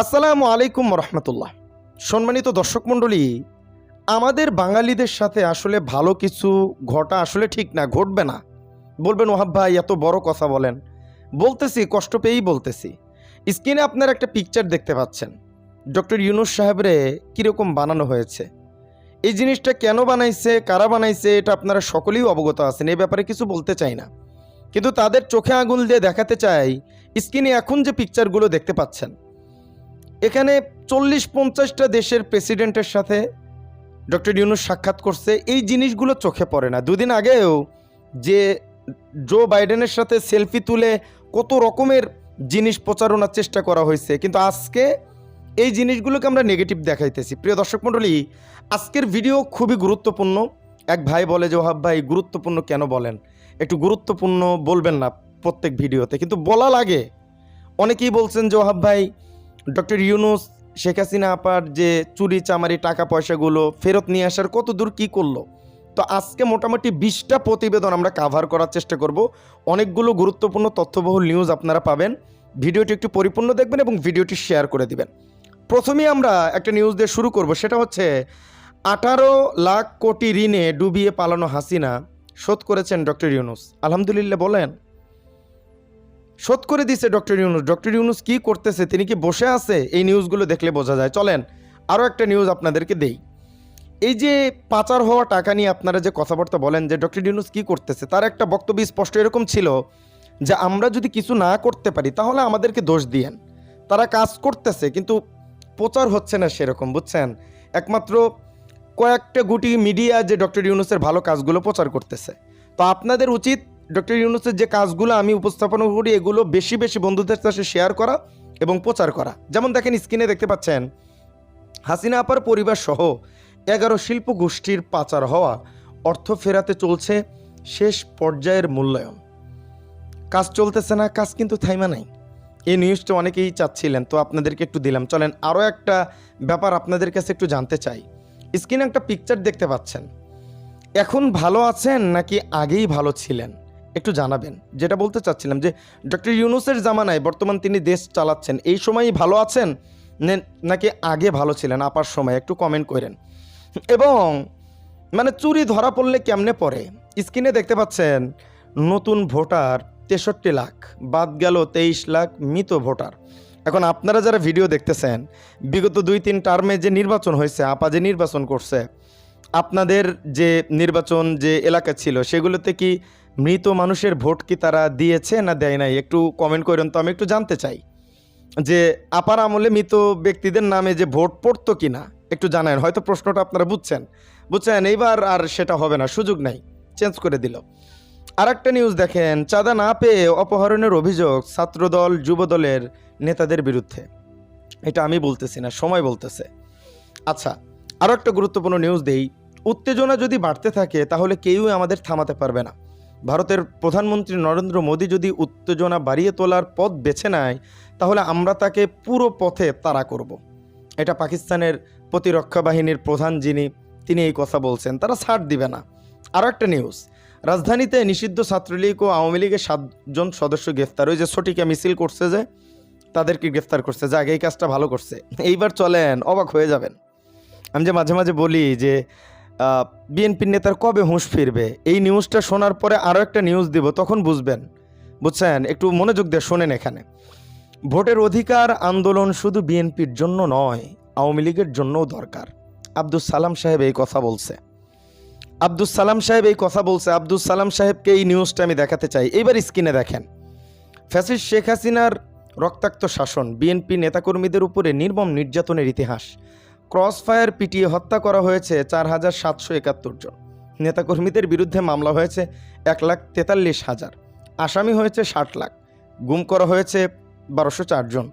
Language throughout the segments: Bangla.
আসসালামু আলাইকুম রহমতুল্লাহ। সম্মানিত দর্শক মণ্ডলী, আমাদের বাঙালিদের সাথে আসলে ভালো কিছু ঘটা আসলে ঠিক না, ঘটবে না। বলবেন ওহাব ভাই, এত বড় কথা বলেন। বলতেছি, কষ্ট পেয়েই বলতেছি। স্ক্রিনে আপনার একটা পিকচার দেখতে পাচ্ছেন। ডক্টর ইউনুস সাহেবরে কীরকম বানানো হয়েছে। এই জিনিসটা কেন বানাইছে, কারা বানাইছে, এটা আপনারা সকলেই অবগত আছেন এই ব্যাপারে কিছু বলতে চাই না। কিন্তু তাদের চোখে আঙুল দিয়ে দেখাতে চাই, স্ক্রিনে এখন যে পিকচারগুলো দেখতে পাচ্ছেন এখানে চল্লিশ পঞ্চাশটা দেশের প্রেসিডেন্টের সাথে ডক্টর ইউনুস সাক্ষাৎ করছে। এই জিনিসগুলো চোখে পড়ে না। দুদিন আগেও যে জো বাইডেনের সাথে সেলফি তুলে কত রকমের জিনিস প্রচারণার চেষ্টা করা হয়েছে, কিন্তু আজকে এই জিনিসগুলোকে আমরা নেগেটিভ দেখাইতেছি। প্রিয় দর্শক মণ্ডলী, আজকের ভিডিও খুবই গুরুত্বপূর্ণ। এক ভাই বলে যে ওহাব ভাই, গুরুত্বপূর্ণ কেন বলেন? একটু গুরুত্বপূর্ণ বলবেন না প্রত্যেক ভিডিওতে কিন্তু বলা লাগে। অনেকেই বলছেন যে ওহাব ভাই ডক্টর ইউনুস, শেখ হাসিনা আপার যে চুরি চামারি টাকা পয়সাগুলো ফেরত নিয়ে আসার কত দূর কী করল? তো আজকে মোটামুটি বিশটা প্রতিবেদন আমরা কাভার করার চেষ্টা করব। অনেকগুলো গুরুত্বপূর্ণ তথ্যবহুল নিউজ আপনারা পাবেন। ভিডিওটি একটু পরিপূর্ণ দেখবেন এবং ভিডিওটি শেয়ার করে দিবেন। প্রথমেই আমরা একটা নিউজ দিয়ে শুরু করব। সেটা হচ্ছে, আঠারো লাখ কোটি ঋণে ডুবিয়ে পালানো হাসিনা শোধ করেছেন ডক্টর ইউনুস। আলহামদুলিল্লাহ, বলেন। শোধ করে দিছে ডক্টর ইউনুস। ডক্টর ইউনুস কি করতেছে, তিনি কি বসে আছে? এই নিউজগুলো দেখলে বোঝা যায়। চলেন আরও একটা নিউজ আপনাদেরকে দেই। এই যে পাচার হওয়া টাকা নিয়ে আপনারা যে কথাবার্তা বলেন যে ডক্টর ইউনুস কি করতেছে, তার একটা বক্তব্য স্পষ্ট এরকম ছিল যে, আমরা যদি কিছু না করতে পারি, তাহলে আমাদেরকে দোষ দিয়েন। তারা কাজ করতেছে, কিন্তু প্রচার হচ্ছে না সেরকম, বুঝছেন? একমাত্র কয়েকটা গুটি মিডিয়া যে ডক্টর ইউনুসের ভালো কাজগুলো প্রচার করতেছে। তো আপনাদের উচিত ডক্টর ইউনুসের যে কাজগুলো আমি উপস্থাপন করি, এগুলো বেশি বেশি বন্ধুদের সাথে শেয়ার করা এবং প্রচার করা। যেমন দেখেন স্ক্রিনে দেখতে পাচ্ছেন, হাসিনা আপার পরিবার সহ এগারো শিল্প গোষ্ঠীর পাচার হওয়া, অর্থ ফেরাতে চলছে শেষ পর্যায়ের মূল্যায়ন। কাজ চলতেছে না, কাজ কিন্তু থাইমা নাই। এই নিউজটা অনেকেই চাচ্ছিলেন, তো আপনাদেরকে একটু দিলাম। চলেন আরও একটা ব্যাপার আপনাদের কাছে একটু জানতে চাই। স্ক্রিনে একটা পিকচার দেখতে পাচ্ছেন। এখন ভালো আছেন নাকি আগেই ভালো ছিলেন? একটু জানাবেন। যেটা বলতে চাচ্ছিলাম যে, ডক্টর ইউনুসের জামানায় বর্তমান তিনি দেশ চালাচ্ছেন, এই সময়ই ভালো আছেন? নাকি আগে ভালো ছিলেন, আপার সময়? একটু কমেন্ট করেন। এবং মানে চুরি ধরা পড়লে কেমনে পড়ে? স্ক্রিনে দেখতে পাচ্ছেন, নতুন ভোটার তেষট্টি লাখ, বাদ গেল তেইশ লাখ মৃত ভোটার। এখন আপনারা যারা ভিডিও দেখতেছেন, বিগত দুই, তিন টার্মে যে নির্বাচন হয়েছে, আপা যে নির্বাচন করছে, আপনাদের যে নির্বাচন যে এলাকা ছিল, সেগুলোতে কি মৃত মানুষের ভোট কি তারা দিয়েছে না দেয় নাই? একটু কমেন্ট করেন তো, আমি একটু জানতে চাই যে আপার আমলে মৃত ব্যক্তিদের নামে যে ভোট পড়তো কি না? একটু জানান, হয়তো প্রশ্নটা আপনারা বুঝছেন। বুঝছেন, এইবার আর সেটা হবে না, সুযোগ নাই চেঞ্জ করে দিল। আর একটা নিউজ দেখেন, চাঁদা না পেয়ে অপহরণের অভিযোগ ছাত্রদল, যুবদলের নেতাদের বিরুদ্ধে। এটা আমি বলতেছি না, সময় বলতেছে। আচ্ছা আরও একটা গুরুত্বপূর্ণ নিউজ দেই। উত্তেজনা যদি বাড়তে থাকে, তাহলে কেউই আমাদের থামাতে পারবে না। ভারতের প্রধানমন্ত্রী নরেন্দ্র মোদী যদি উত্তেজনা বাড়িয়ে তোলার পথ বেছে নেয়, তাহলে আমরা তাকে পুরো পথে তাড়া করব। এটা পাকিস্তানের প্রতিরক্ষা বাহিনীর প্রধান যিনি, তিনি এই কথা বলছেন। তারা ছাড় দিবে না। আরও একটা নিউজ রাজধানীতে নিষিদ্ধ ছাত্রলীগ ও আওয়ামী লীগের সাতজন সদস্য গ্রেফতার। ওই যে সঠিকা মিছিল করছে যে, তাদেরকে গ্রেফতার করছে যাক এই কাজটা ভালো করছে। এইবার চলেন, অবাক হয়ে যাবেন। আমি যে মাঝে মাঝে বলি যে বিএনপির নেতার কবে হুঁশ ফিরবে? এই নিউজটা শোনার পরে আরও একটা নিউজ দিব, তখন বুঝবেন। বুঝছেন? একটু মনোযোগ দিয়ে শোনেন এখানে। ভোটের অধিকার আন্দোলন শুধু বিএনপির জন্য নয়, আওয়ামী লীগের জন্যও দরকার। আব্দুল সালাম সাহেব এই কথা বলছে। আব্দুল সালাম সাহেব এই কথা বলছে। আব্দুল সালাম সাহেবকে এই নিউজটা আমি দেখাতে চাই। এইবার স্ক্রিনে দেখেন। ফ্যাসিস্ট শেখ হাসিনার রক্তাক্ত শাসন, বিএনপি নেতাকর্মীদের উপরে নির্মম নির্যাতনের ইতিহাস। ক্রস ফায়ার পিটিয়ে হত্যা করা হয়েছে চার হাজার সাতশো একাত্তর জন। নেতাকর্মীদের বিরুদ্ধে মামলা হয়েছে এক লাখ তেতাল্লিশ হাজার। আসামি হয়েছে ষাট লাখ। গুম করা হয়েছে বারোশো চারজন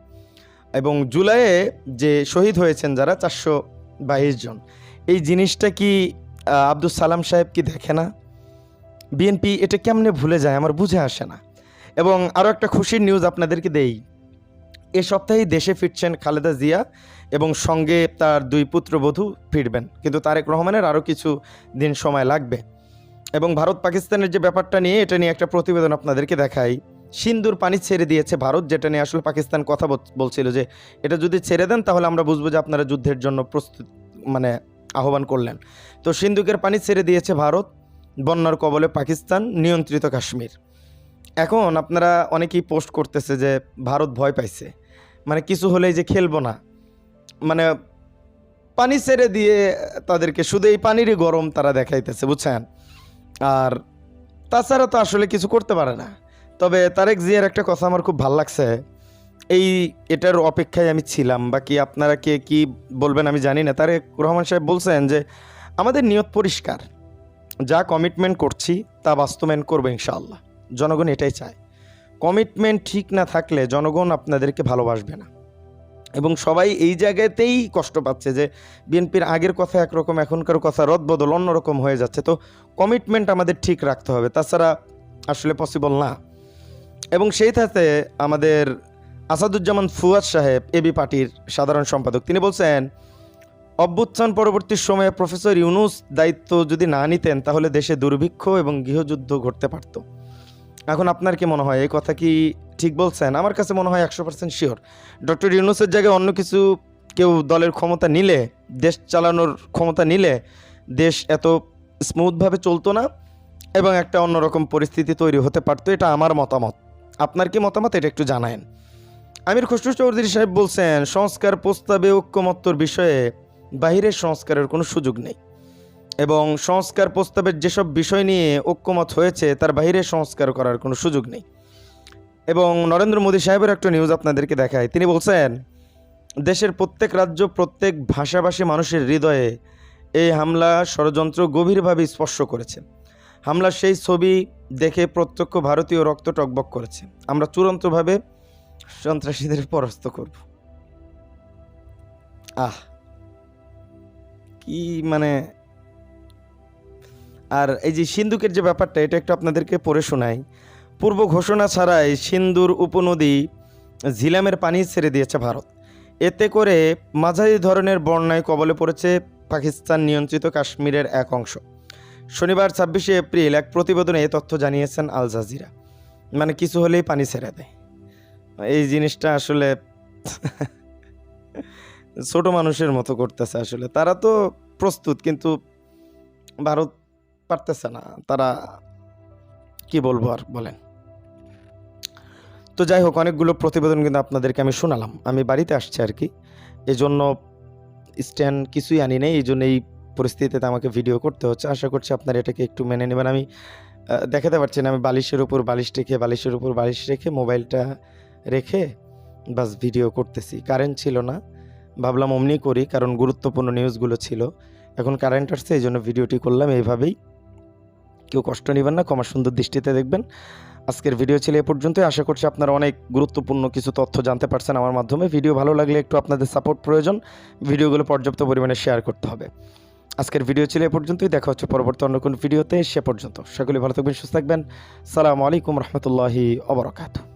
এবং জুলাইয়ে যে শহীদ হয়েছেন যারা, চারশো বাইশ জন। এই জিনিসটা কি আব্দুল সালাম সাহেব কি দেখে না? বিএনপি এটা কেমনে ভুলে যায়? আমার বুঝে আসে না। এবং আরও একটা খুশির নিউজ আপনাদেরকে দেই। এ সপ্তাহেই দেশে ফিরছেন খালেদা জিয়া এবং সঙ্গে তার দুই পুত্রবধূ ফিরবেন। কিন্তু তারেক রহমানের আরও কিছু দিন সময় লাগবে। এবং ভারত পাকিস্তানের যে ব্যাপারটা নিয়ে, এটা নিয়ে একটা প্রতিবেদন আপনাদেরকে দেখাই। সিন্দুর পানি ছেড়ে দিয়েছে ভারত, যেটা নিয়ে আসলে পাকিস্তান কথা বল- বলছিল যে, এটা যদি ছেড়ে দেন, তাহলে আমরা বুঝব যে আপনারা যুদ্ধের জন্য প্রস্তুত মানে আহ্বান করলেন। তো সিন্ধুকের পানি ছেড়ে দিয়েছে ভারত, বন্যার কবলে পাকিস্তান, নিয়ন্ত্রিত কাশ্মীর। এখন আপনারা অনেকেই পোস্ট করতেছে যে, ভারত ভয় পাইছে। মানে কিছু হলেই যে খেলব না। মানে পানি ছেড়ে দিয়ে তাদেরকে শুধু এই পানিরই গরম তারা দেখাইতেছে, বুঝছেন? আর তাছাড়া তো আসলে কিছু করতে পারে না। তবে তারেক জিয়ার একটা কথা আমার খুব ভালো লাগছে। এই এটার অপেক্ষায় আমি ছিলাম। বাকি আপনারা কে কি বলবেন আমি জানি না। তারেক রহমান সাহেব বলছেন যে, আমাদের নিয়ত পরিষ্কার। যা কমিটমেন্ট করছি তা বাস্তবায়ন করব ইনশাআল্লাহ। জনগণ এটাই চায়। কমিটমেন্ট ঠিক না থাকলে জনগণ আপনাদেরকে ভালোবাসবে না। এবং সবাই এই জায়গাতেই কষ্ট পাচ্ছে যে বিএনপির আগের কথা একরকম, এখনকার কথা রদবদল অন্যরকম হয়ে যাচ্ছে। তো কমিটমেন্ট আমাদের ঠিক রাখতে হবে, তাছাড়া আসলে পসিবল না। এবং সেই সাথে আমাদের আসাদুজ্জামান ফুয়াদ সাহেব এবি পার্টির সাধারণ সম্পাদক, তিনি বলছেন, অভ্যুত্থান পরবর্তী সময়ে প্রফেসর ইউনুস দায়িত্ব যদি না নিতেন তাহলে দেশে দুর্ভিক্ষ এবং গৃহযুদ্ধ ঘটতে পারত। এখন আপনার কি মনে হয়? এই কথা কি ঠিক বলছেন? আমার কাছে মনে হয় একশো পার্সেন্ট শিওর ডক্টর ইউনুসের জায়গায় অন্য কিছু কেউ দলের ক্ষমতা নিলে, দেশ চালানোর ক্ষমতা নিলে, দেশ এত স্মুথভাবে চলতো না এবং একটা অন্যরকম পরিস্থিতি তৈরি হতে পারতো, এটা আমার মতামত। আপনার কি মতামত? এটা একটু জানায়েন। আমির খসরু চৌধুরী সাহেব বলছেন, সংস্কার প্রস্তাবে ঐক্যমত্যর বিষয়ে বাহিরের সংস্কারের কোনো সুযোগ নেই। এবং সংস্কার প্রস্তাবের যেসব বিষয় নিয়ে ঐক্যমত হয়েছে, তার বাইরে সংস্কার করার কোনো সুযোগ নেই। এবং নরেন্দ্র মোদী সাহেবের একটা নিউজ আপনাদেরকে দেখায় তিনি বলছেন, দেশের প্রত্যেক রাজ্য, প্রত্যেক ভাষাভাষী মানুষের হৃদয়ে এই হামলা ষড়যন্ত্র গভীরভাবে স্পর্শ করেছে। হামলার সেই ছবি দেখে প্রত্যক্ষ ভারতীয় রক্ত টকবক করেছে। আমরা চূড়ান্তভাবে সন্ত্রাসীদের পরাস্ত করব। আহ! কি মানে আর এই যে সিন্ধুকের যে ব্যাপারটা, এটা একটু আপনাদেরকে পড়ে শোনাই। পূর্ব ঘোষণা ছাড়াই সিন্ধুর উপনদী ঝিলামের পানি ছেড়ে দিয়েছে ভারত। এতে করে মাঝারি ধরনের বন্যায় কবলে পড়েছে পাকিস্তান নিয়ন্ত্রিত কাশ্মীরের এক অংশ। শনিবার ছাব্বিশে এপ্রিল এক প্রতিবেদনে এ তথ্য জানিয়েছেন আল জাজিরা। মানে কিছু হলেই পানি ছেড়ে দেয়। এই জিনিসটা আসলে ছোট মানুষের মতো করতেছে আসলে। তারা তো প্রস্তুত, কিন্তু ভারত পারতেছে না। তারা কি বলব আর, বলেন। তো যাই হোক, অনেকগুলো প্রতিবেদন কিন্তু আপনাদেরকে আমি শোনালাম। আমি বাড়িতে আসছি আর কি। এই জন্য স্ট্যান্ড কিছুই আনি নেই এই জন্য এই পরিস্থিতিতে আমাকে ভিডিও করতে হচ্ছে। আশা করছি আপনারা এটাকে একটু মেনে নেবেন। আমি দেখাতে পারছি না, আমি বালিশের উপর বালিশ রেখে, বালিশের উপর বালিশ রেখে মোবাইলটা রেখে বাস ভিডিও করতেছি। কারেন্ট ছিল না। ভাবলাম অমনি করি, কারণ গুরুত্বপূর্ণ নিউজগুলো ছিল। এখন কারেন্ট আসছে এই জন্য ভিডিওটি করলাম। এইভাবেই কেউ কষ্ট নেবেন না, ক্ষমা সুন্দর দৃষ্টিতে দেখবেন। আজকের ভিডিও ছিল এ পর্যন্তই। আশা করছি আপনারা অনেক গুরুত্বপূর্ণ কিছু তথ্য জানতে পারছেন আমার মাধ্যমে। ভিডিও ভালো লাগলে একটু আপনাদের সাপোর্ট প্রয়োজন। ভিডিওগুলো পর্যাপ্ত পরিমাণে শেয়ার করতে হবে। আজকের ভিডিও ছিল এ পর্যন্তই। দেখা হচ্ছে পরবর্তী অন্য কোনো ভিডিওতে সে পর্যন্ত। সকলে ভালো থাকবেন, সুস্থ থাকবেন। সালামু আলাইকুম রহমতুল্লাহি অবরাকাতু